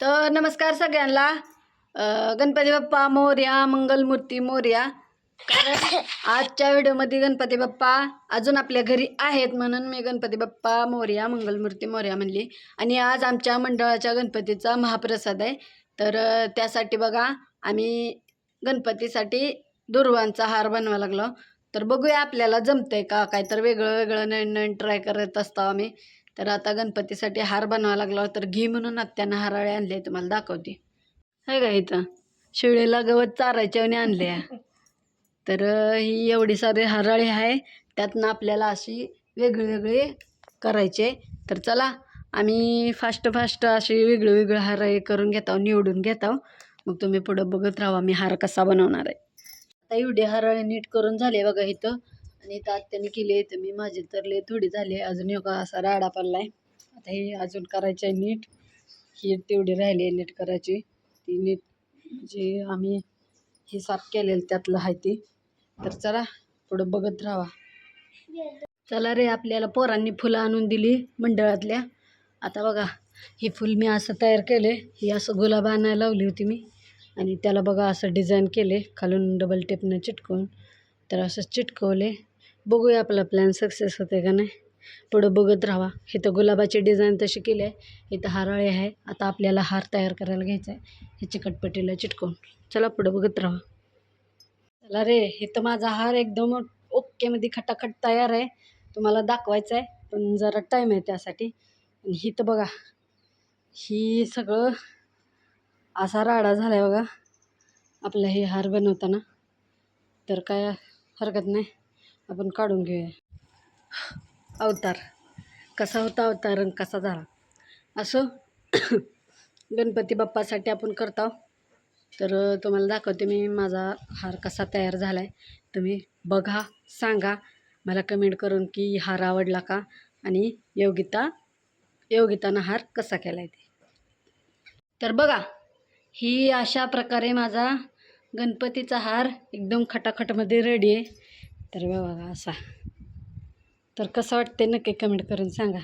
तर नमस्कार सगळ्यांना. गणपती बाप्पा मोर्या मंगलमूर्ती मोर्या. कारण आजच्या व्हिडिओमध्ये गणपती बाप्पा अजून आपल्या घरी आहेत म्हणून मी गणपती बाप्पा मोर्या मंगलमूर्ती मोर्या म्हणली. आणि आज आमच्या मंडळाच्या गणपतीचा महाप्रसाद आहे. तर त्यासाठी बघा आम्ही गणपतीसाठी दुर्वांचा हार बनवा लागलो. तर बघूया आपल्याला जमतंय का? काय तर वेगळं वेगळं नवीन नवीन ट्राय करत असतो आम्ही. तर आता गणपतीसाठी हार बनवा लागला तर घी म्हणून आत्यानं हाराळे आणले तुम्हाला दाखवते. आहे का इथं? शिळेला गवत चारायच्याने आणले तर ही एवढी सारी हराळी आहे त्यातनं आपल्याला अशी वेगळी वेगळी करायचे तर चला आम्ही फास्ट फास्ट अशी वेगळी वेगळी हराळी करून घेत आहो निवडून घेतो मग तुम्ही पुढं बघत राहा मी हार कसा बनवणार आहे. आता एवढी हराळी नीट करून झाले बघा इथं. आणि इथं आत्याने केली मी माझी तर लय थोडी झाली अजून योगा असा राडा पडला आहे आता हे अजून करायचं आहे नीट. ही तेवढी राहिली आहे नीट करायची. ती नीट जे आम्ही हे साफ केलेलं त्यातलं आहे ती. तर चला पुढं बघत राहा चला रे आपल्याला पोरांनी फुलं आणून दिली मंडळातल्या. आता बघा ही फुल मी असं तयार केले. ही असं गुलाब आणायला लावली होती मी. आणि त्याला बघा असं डिझाईन केले. खालून डबल टेपनं चिटकवून. तर असं चिटकवले. बघूया आपला प्लॅन सक्सेस होते का नाही. पुढं बघत राहा इथं गुलाबाची डिझाईन तशी केली आहे. इथं हाराळे आहे. आता आपल्याला हार तयार करायला घ्यायचा आहे हे चिकटपट्टीला चिटकून. चला पुढं बघत राहा चला रे इथं माझा हार एकदम ओकेमध्ये खटाखट तयार आहे. तुम्हाला दाखवायचा आहे पण जरा टाईम आहे त्यासाठी. आणि इथं बघा ही सगळं असा राडा झाला आहे बघा. आपला हे हार बनवताना. तर काय हरकत नाही. आपण काढून घेऊया. अवतार. कसा होता अवतार आणि कसा झाला? असं गणपती बाप्पासाठी आपण करतो हो. तर तुम्हाला दाखवते मी माझा हार कसा तयार झाला आहे तुम्ही बघा सांगा. मला कमेंट करून की हार आवडला का? आणि योगिता योगितानं हार कसा केला आहे ते. तर बघा ही अशा प्रकारे माझा गणपतीचा हार एकदम खटाखटमध्ये रेडी आहे. तर बघा असा. तर कसं वाटते नक्की कमेंट करून सांगा.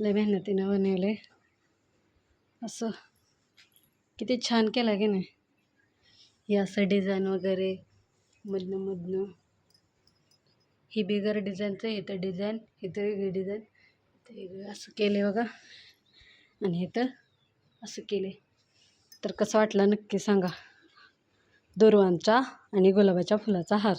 लय मेहनतीनं बनवले असं. किती छान केलं की नाही. हे असं डिझाईन वगैरे मधनं मधनं. ही बिगर डिझाईनचं इथं डिझाईन इथं वेगळी डिझाईन इथं वेगळं असं केले बघा. आणि इथं असं केले तर कसं वाटलं नक्की सांगा. दोरवांचा आणि गुलाबाच्या फुलाचा हार.